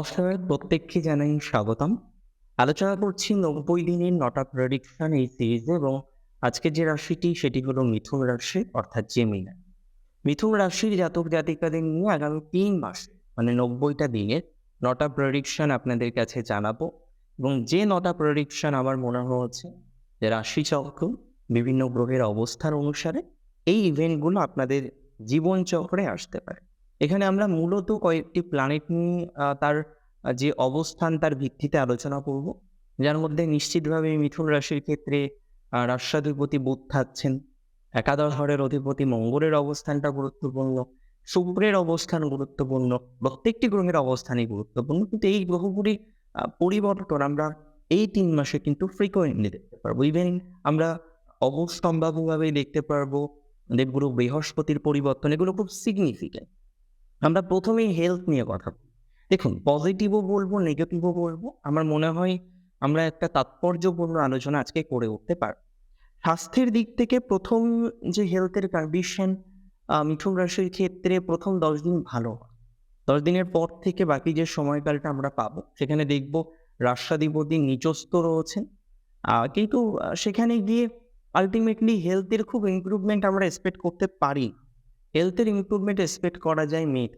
নমস্কার, প্রত্যেককে জানাই স্বাগতম। আলোচনা করছি নব্বই দিনের নটা প্রেডিকশন এই সিরিজে এবং আজকে যে রাশিটি সেটি হলো মিথুন রাশি অর্থাৎ জেমিনা মিথুন রাশির জাতক জাতিকাদের নিয়ে আগামী তিন মাসে মানে নব্বইটা দিনের নটা প্রেডিকশন আপনাদের কাছে জানাব। এবং যে নটা প্রেডিকশন আমার মনে হচ্ছে যে রাশি চক্র, বিভিন্ন গ্রহের অবস্থান অনুসারে এই ইভেন্টগুলো আপনাদের জীবন চক্রে আসতে পারে। এখানে আমরা মূলত কয়েকটি প্ল্যানেট নিয়ে তার যে অবস্থান তার ভিত্তিতে আলোচনা করব। যার মধ্যে নিশ্চিতভাবে মিথুন রাশির ক্ষেত্রে রাষ্ট্রাধিপতি বুধ থাকছেন। একাদশ ঘরের অধিপতি মঙ্গলের অবস্থানটা গুরুত্বপূর্ণ। শুক্রের অবস্থান গুরুত্বপূর্ণ। প্রত্যেকটি গ্রহের অবস্থানই গুরুত্বপূর্ণ। কিন্তু এই গ্রহগুলির পরিবর্তন আমরা এই তিন মাসে কিন্তু ফ্রিকোয়েন্টলি দেখতে পারব। ইভেন আমরা অবস্তম্ভাবভাবে দেখতে পারব দেবগুরু বৃহস্পতির পরিবর্তন, এগুলো খুব সিগনিফিক্যান্ট আমরা প্রথমেই হেলথ নিয়ে কথা বলি। দেখুন পজিটিভও বলব নেগেটিভও বলব। আমার মনে হয় আমরা একটা তাৎপর্যপূর্ণ আলোচনা আজকে করে উঠতে পারব। স্বাস্থ্যের দিক থেকে প্রথম যে হেলথের কন্ডিশন মিথুন রাশির ক্ষেত্রে প্রথম দশ দিন ভালো দশ দিনের পর থেকে বাকি যে সময়কালটা আমরা পাবো, সেখানে দেখব রাষ্ট্রাধিপতি নিচস্থ রয়েছেন। কিন্তু সেখানে গিয়ে আলটিমেটলি হেলথের খুব ইমপ্রুভমেন্ট আমরা এক্সপেক্ট করতে পারি। হেলথের ইমপ্রুভমেন্ট এক্সপেক্ট করা যায় মে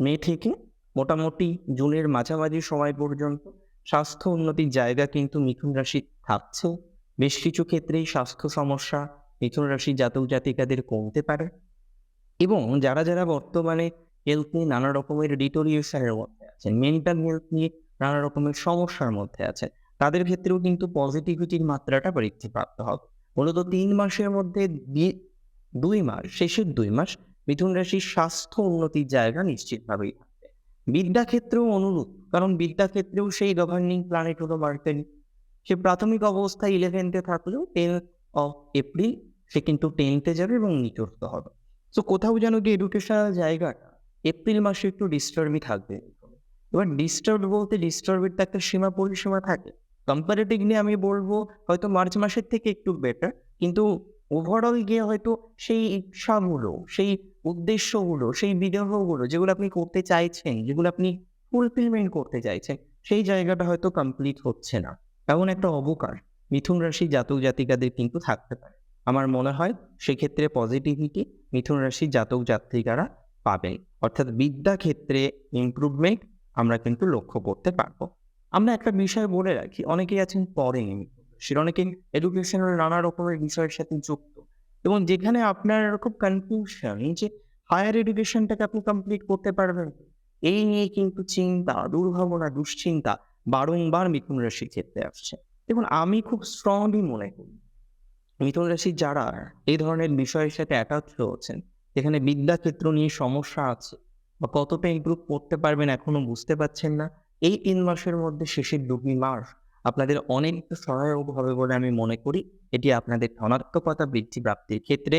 মে থেকে মোটামুটি জুনের মাঝামাঝি সময় পর্যন্ত স্বাস্থ্য উন্নতির জায়গা কিন্তু মিথুন রাশি থাকছে। বেশ কিছু ক্ষেত্রেই স্বাস্থ্য সমস্যা মিথুন রাশি জাতক জাতিকাদের কমতে পারে। এবং যারা যারা বর্তমানে হেলথ নিয়ে নানা রকমের ডিটোরিয়েশনের মধ্যে আছেন মেন্টাল হেলথ নিয়ে নানা রকমের সমস্যার মধ্যে আছে তাদের ক্ষেত্রেও কিন্তু পজিটিভিটির মাত্রাটা বৃদ্ধিপ্রাপ্ত হবে। মূলত তিন মাসের মধ্যে দুই মাস, শেষের দুই মাস মিথুন রাশির স্বাস্থ্য উন্নতির জায়গা নিশ্চিতভাবেই বিদ্যা ক্ষেত্রেও অনুরূপ, কারণ বিদ্যা ক্ষেত্রেও সেই গভর্নিং প্ল্যানেট হলো মার্কেল সে প্রাথমিক অবস্থায় ইলেভেন্থে থাকলেও টেন অফ এপ্রিল সে কিন্তু টেনতে যাবে এবং নিচস্থ হবে। তো কোথাও যেন যে এডুকেশনাল জায়গাটা এপ্রিল মাসে একটু ডিস্টার্বই থাকবে। এবার ডিস্টার্ব বলতে ডিস্টার্বের তো একটা সীমা পরিসীমা থাকে। কম্পারেটিভলি আমি বলব হয়তো মার্চ মাসের থেকে একটু বেটার কিন্তু ওভারঅল গিয়ে হয়তো সেই ইচ্ছাগুলো, সেই উদ্দেশ্যগুলো, সেই বিগ্রহগুলো যেগুলো আপনি করতে চাইছেন, যেগুলো আপনি ফুলফিলমেন্ট করতে চাইছেন, সেই জায়গাটা হয়তো কমপ্লিট হচ্ছে না। এমন একটা অবকার মিথুন রাশি জাতক জাতিকাদের কিন্তু থাকতে পারে। আমার মনে হয় সেক্ষেত্রে পজিটিভিটি মিথুন রাশির জাতক জাতিকারা পাবেন অর্থাৎ বিদ্যা ক্ষেত্রে ইমপ্রুভমেন্ট আমরা কিন্তু লক্ষ্য করতে পারব। আমরা একটা বিষয় বলে রাখি, অনেকেই আছেন পড়েন সেটা অনেকে এডুকেশনের নানা রকমের বিষয়ের সাথে যুক্ত। এবং যেখানে আপনার খুব কনফিউশন যে হায়ার এডুকেশনটাকে আপনি কমপ্লিট করতে পারবেন, এই নিয়ে কিন্তু চিন্তা, দুর্ভাবনা, দুশ্চিন্তা বারংবার মিথুন রাশির ক্ষেত্রে আসছে। দেখুন, আমি খুব স্ট্রংলি মনে করি, মিথুন রাশি যারা এই ধরনের বিষয়ের সাথে অ্যাটাচ হচ্ছেন, যেখানে বিদ্যা ক্ষেত্র নিয়ে সমস্যা আছে, বা কতটা ইমপ্রুভ করতে পারবেন এখনও বুঝতে পারছেন না, এই তিন মাসের মধ্যে শেষের দুই মাস আপনাদের অনেক সহায়ক হবে বলে আমি মনে করি। এটি আপনাদের ধনাত্মকতা বৃদ্ধি প্রাপ্তির ক্ষেত্রে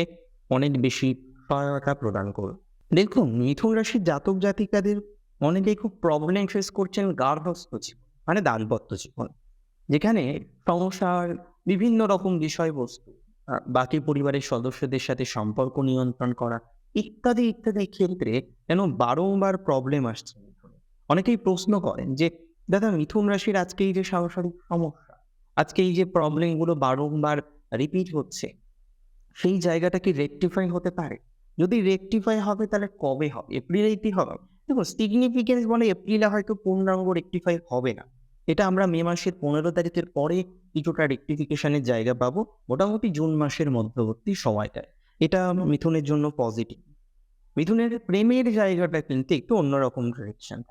অনেক বেশি সহায়তা প্রদান করবে। দেখুন, মিথুন রাশির জাতক জাতিকাদের অনেকেই খুব প্রবলেম ফেস করছেন গার্হস্থ জীবন মানে দাম্পত্য জীবন, যেখানে সংসার, বিভিন্ন রকম বিষয়বস্তু বাকি পরিবারের সদস্যদের সাথে সম্পর্ক নিয়ন্ত্রণ করা ইত্যাদি ইত্যাদি ক্ষেত্রে যেন বারংবার প্রবলেম আসছে অনেকেই প্রশ্ন করেন যে দাদা, মিথুন রাশির আজকে এই যে সাংসারিক সমস্যা, আজকে এই যে প্রবলেমগুলো বারংবার রিপিট হচ্ছে, সেই জায়গাটা কি রেকটিফাই হতে পারে? যদি রেকটিফাই হবে, তাহলে কবে হবে? এপ্রিলেই হবে? দেখুন সিগনিফিকেন্স বলে এপ্রিলে হয়তো পূর্ণাঙ্গ রেকটিফাই হবে না। এটা আমরা মে মাসের পনেরো তারিখের পরে কিছুটা রেকটিফিকেশনের জায়গা পাবো, মোটামুটি জুন মাসের মধ্যবর্তী সময়টায়। এটা মিথুনের জন্য পজিটিভ মিথুনের প্রেমের জায়গাটা কিন্তু একটু অন্যরকম ডিরেকশন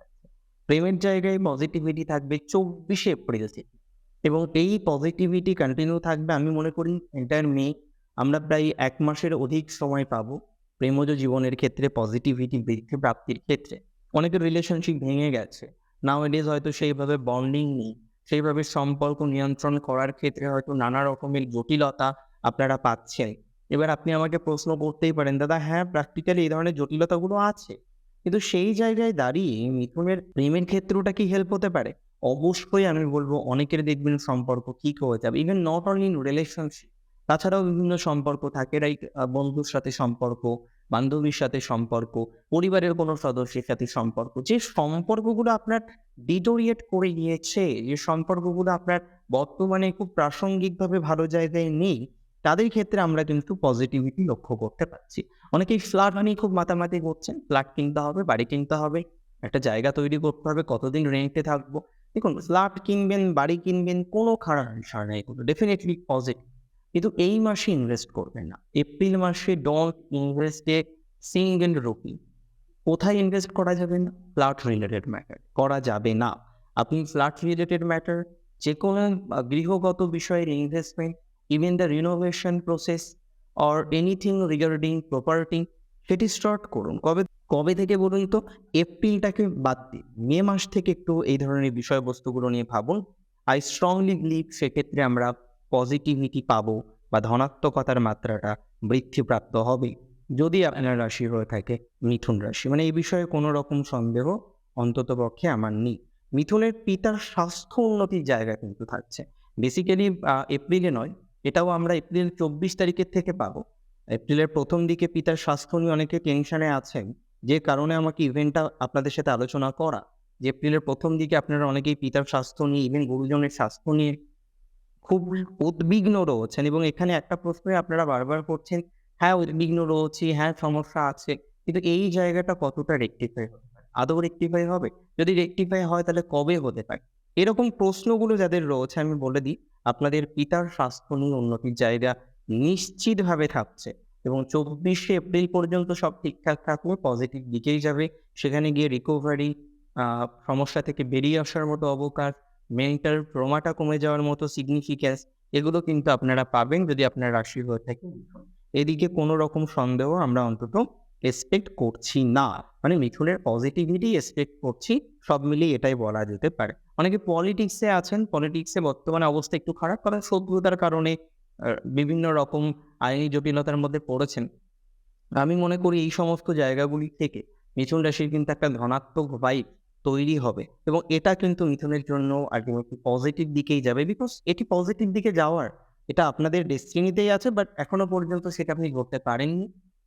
প্রেমের জায়গায় পজিটিভিটি থাকবে চব্বিশে এপ্রিল থেকে। এবং এই পজিটিভিটি কন্টিনিউ থাকবে আমি মনে করি এন্টায়ার মে। আমরা প্রায় এক মাসের অধিক সময় পাবো প্রেমজ জীবনের ক্ষেত্রে পজিটিভিটি বৃদ্ধি প্রাপ্তির ক্ষেত্রে। অনেকের রিলেশনশিপ ভেঙে গেছে। নাও এডিজ হয়তো সেইভাবে বন্ডিং নেই। সেইভাবে সম্পর্ক নিয়ন্ত্রণ করার ক্ষেত্রে হয়তো নানা রকমের জটিলতা আপনারা পাচ্ছেন। এবার আপনি আমাকে প্রশ্ন করতেই পারেন, দাদা হ্যাঁ প্র্যাকটিক্যালি এই ধরনের জটিলতাগুলো আছে? কিন্তু সেই জায়গায় দাঁড়িয়ে মিথুনের প্রেমের ক্ষেত্রটা কি হেল্প হতে পারে? অবশ্যই আমি বলব অনেকের দেখবেন সম্পর্ক ঠিক হয়ে যাবে। Even not only in relationship তাছাড়াও বিভিন্ন সম্পর্ক থাকে লাইক বন্ধুর সাথে সম্পর্ক, বান্ধবীর সাথে সম্পর্ক, পরিবারের কোনো সদস্যের সাথে সম্পর্ক। যে সম্পর্কগুলো আপনার ডিটোরিয়েট করে নিয়েছে যে সম্পর্কগুলো আপনার বর্তমানে খুব প্রাসঙ্গিকভাবে ভালো জায়গায় নেই তাদের ক্ষেত্রে আমরা কিন্তু পজিটিভিটি লক্ষ্য করতে পারছি। অনেকেই ফ্ল্যাট নিয়ে খুব মাতামাতি করছেন ফ্ল্যাট কিনতে হবে, বাড়ি কিনতে হবে, একটা জায়গা তৈরি করতে হবে, কতদিন রেন্টে থাকব। দেখুন ফ্ল্যাট কিনবেন, বাড়ি কিনবেন, কোনো খারাপ বিষয় নেই, কোনো ডেফিনেটলি পজিটিভ কিন্তু এই মাসে ইনভেস্ট করবেন না। এপ্রিল মাসে ডোন্ট ইনভেস্ট সিঙ্গেল রুপি কোথায় ইনভেস্ট করা যাবে না? ফ্ল্যাট রিলেটেড ম্যাটার করা যাবে না। আপনি ফ্ল্যাট রিলেটেড ম্যাটার যে কোনো গৃহগত বিষয়ের investment even the renovation process or anything regarding property সেটি স্টার্ট করুন। কবে কবে থেকে বলুন তো? এপ্রিলটাকে বাদ দিন মে মাস থেকে একটু এই ধরনের বিষয়বস্তুগুলো নিয়ে ভাবুন। আই স্ট্রংলি বিলিভ সেক্ষেত্রে আমরা পজিটিভিটি পাবো বা ধনাত্মকতার মাত্রাটা বৃদ্ধিপ্রাপ্ত হবে। যদি আপনার রাশি হয়ে থাকে, মিথুন রাশি। মানে এই বিষয়ে কোনো রকম সন্দেহ অন্তত পক্ষে আমার নেই। মিথুনের পিতার স্বাস্থ্য উন্নতির জায়গা কিন্তু থাকছে। বেসিক্যালি এপ্রিলে নয় এটাও আমরা এপ্রিল চব্বিশ তারিখের থেকে পাবো। এপ্রিলের প্রথম দিকে পিতার স্বাস্থ্য নিয়ে অনেকে টেনশনে আছেন, যে কারণে আমাকে ইভেন্টটা আপনাদের সাথে আলোচনা করা। যে এপ্রিলের প্রথম দিকে আপনারা অনেকেই পিতার স্বাস্থ্য নিয়ে ইভেন গুরুজনের স্বাস্থ্য নিয়ে খুব উদ্বিগ্ন রয়েছেন এবং এখানে একটা প্রশ্নে আপনারা বারবার করছেন হ্যাঁ উদ্বিগ্ন রয়েছি হ্যাঁ সমস্যা আছে। কিন্তু এই জায়গাটা কতটা রেকটিফাই হবে? আদৌ রেকটিফাই হবে? যদি রেকটিফাই হয়, তাহলে কবে হতে পারে? এরকম প্রশ্নগুলো যাদের রয়েছে, আমি বলে দিই আপনাদের পিতার স্বাস্থ্য নিয়ে উন্নতির জায়গা নিশ্চিতভাবে থাকছে এবং চব্বিশে এপ্রিল পর্যন্ত সব ঠিকঠাক থাকলে পজিটিভ দিকেই যাবে। সেখানে গিয়ে রিকভারি সমস্যা থেকে বেরিয়ে আসার মতো অবকাশ মেন্টাল ট্রমাটা কমে যাওয়ার মতো সিগনিফিক্যান্স এগুলো কিন্তু আপনারা পাবেন যদি আপনার হয়ে থাকে। এদিকে কোনো রকম সন্দেহ আমরা অন্তত এক্সপেক্ট করছি না। মানে মিথুনের পজিটিভিটি এক্সপেক্ট করছি, সব মিলিয়ে এটাই বলা যেতে পারে। অনেকে পলিটিক্সে আছেন পলিটিক্সে বর্তমানে অবস্থা একটু খারাপ কারণ শত্রুতার কারণে বিভিন্ন রকম আইনি জটিলতার মধ্যে পড়েছেন। আমি মনে করি এই সমস্ত জায়গাগুলি থেকে মিথুন রাশির কিন্তু একটা ধনাত্মক ভাইব তৈরি হবে এবং এটা কিন্তু মিথুনের জন্য আলটিমেটলি পজিটিভ দিকেই যাবে বিকজ এটি পজিটিভ দিকে যাওয়ার, এটা আপনাদের ডেস্টিনিতেই আছে বাট এখনও পর্যন্ত সেটা আপনি করতে পারেননি।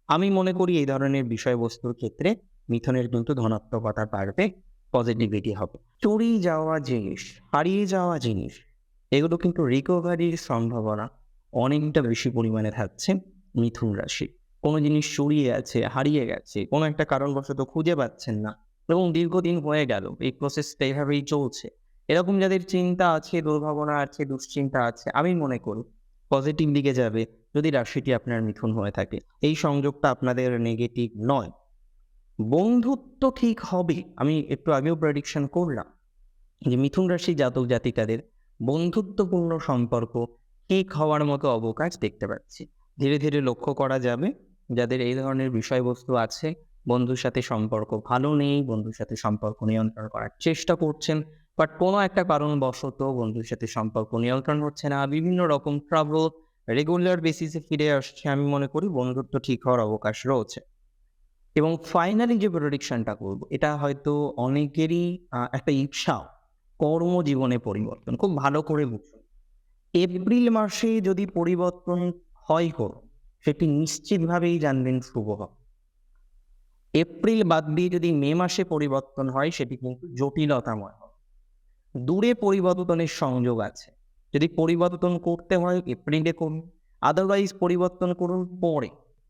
আমি মনে করি এই ধরনের বিষয়বস্তুর ক্ষেত্রে মিথনের কিন্তু ধনাত্মকতা বাড়বে পজিটিভিটি হবে। চুরি যাওয়া জিনিস, হারিয়ে যাওয়া জিনিস, এগুলো কিন্তু রিকভারির সম্ভাবনা অনেকটা বেশি পরিমাণে থাকছে মিথুন রাশি। কোনো জিনিস চুরিয়ে আছে হারিয়ে গেছে, কোনো একটা কারণবশত খুঁজে পাচ্ছেন না এবং দীর্ঘদিন হয়ে গেল, এই প্রসেসটা এভাবেই চলছে। এরকম যাদের চিন্তা আছে, দুর্ভাবনা আছে, দুশ্চিন্তা আছে, আমি মনে করি পজিটিভ দিকে যাবে যদি রাশিটি আপনার মিথুন হয়ে থাকে। এই সংযোগটা আপনাদের নেগেটিভ নয়। বন্ধুত্ব ঠিক হবে। আমি একটু আগেও প্রেডিকশন করলাম যে মিথুন রাশি জাতক জাতিকাদের বন্ধুত্বপূর্ণ সম্পর্ক ঠিক হওয়ার মতো অবকাশ দেখতে পাচ্ছি। ধীরে ধীরে লক্ষ্য করা যাবে যাদের এই ধরনের বিষয়বস্তু আছে, বন্ধুর সাথে সম্পর্ক ভালো নেই, বন্ধুর সাথে সম্পর্ক নিয়ন্ত্রণ করার চেষ্টা করছেন বাট কোনো একটা কারণবশত বন্ধুর সাথে সম্পর্ক নিয়ন্ত্রণ হচ্ছে না। বিভিন্ন রকম ট্রাবল রেগুলার বেসিসে ফিরে আসছে, আমি মনে করি বন্ধুত্ব ঠিক হওয়ার অবকাশ রয়েছে। এবং ফাইনালি যে প্রেডিকশনটা করব, এটা হয়তো অনেকেরই একটা ইচ্ছা, কর্মজীবনে পরিবর্তন। খুব ভালো করে বুঝুন এপ্রিল মাসে যদি পরিবর্তন হয় হোক সেটি নিশ্চিতভাবেই জানবেন শুভ হবে। এপ্রিল বাদ দিয়ে যদি মে মাসে পরিবর্তন হয়, সেটি কিন্তু জটিলতাময় হবে। দূরে পরিবর্তনের সংযোগ আছে। যদি পরিবর্তন করতে হয় এপ্রিলে করুন আদারওয়াইজ পরিবর্তন করুন পরে।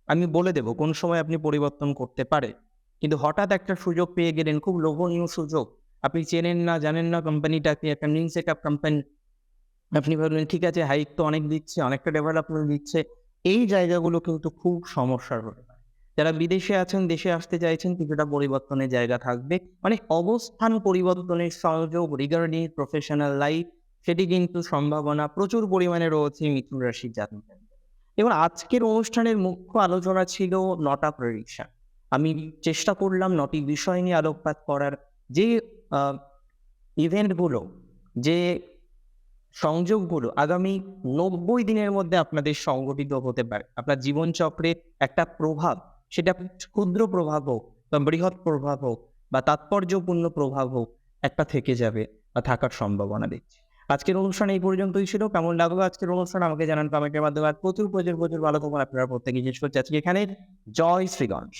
আমি বলে দেব কোন সময় আপনি পরিবর্তন করতে পারে কিন্তু হঠাৎ একটা সুযোগ পেয়ে গেলেন, খুব লোভনীয় সুযোগ। আপনি চেনেন না, জানেন না কোম্পানিটাকে একটা নিউ সেট আপ কোম্পানি আপনি ভাবলেন, ঠিক আছে হাইক তো অনেক দিচ্ছে, অনেকটা ডেভেলপমেন্ট দিচ্ছে। এই জায়গাগুলো কিন্তু খুব সমস্যার পারে যারা বিদেশে আছেন, দেশে আসতে চাইছেন, কিছুটা পরিবর্তনের জায়গা থাকবে। মানে অবস্থান পরিবর্তনের সংযোগ রিগার্ডিং প্রফেশনাল লাইফ সেটি কিন্তু সম্ভাবনা প্রচুর পরিমাণে রয়েছে মিথুন রাশির জাতক এবং আজকের অনুষ্ঠানের মুখ্য আলোচনা ছিল নটা প্রেডিকশন আমি চেষ্টা করলাম নটি বিষয় নিয়ে আলোকপাত করার। যে ইভেন্টগুলো যে সংযোগগুলো আগামী নব্বই দিনের মধ্যে আপনাদের সংগঠিত হতে পারে। আপনার জীবনচক্রে একটা প্রভাব সেটা ক্ষুদ্র প্রভাব হোক বা বৃহৎ প্রভাব হোক বা তাৎপর্যপূর্ণ প্রভাব হোক, একটা থেকে যাবে বা থাকার সম্ভাবনা দেখছি আজকের অনুষ্ঠান এই পর্যন্তই ছিল। কেমন লাগল আজকের অনুষ্ঠান? আমাকে জানান কমেন্টের মাধ্যমে। প্রচুর প্রচুর প্রচুর ভালো খবর আপনারা প্রত্যেকে জিজ্ঞেস করছে আজকে এখানে। জয় শ্রীগণেশ।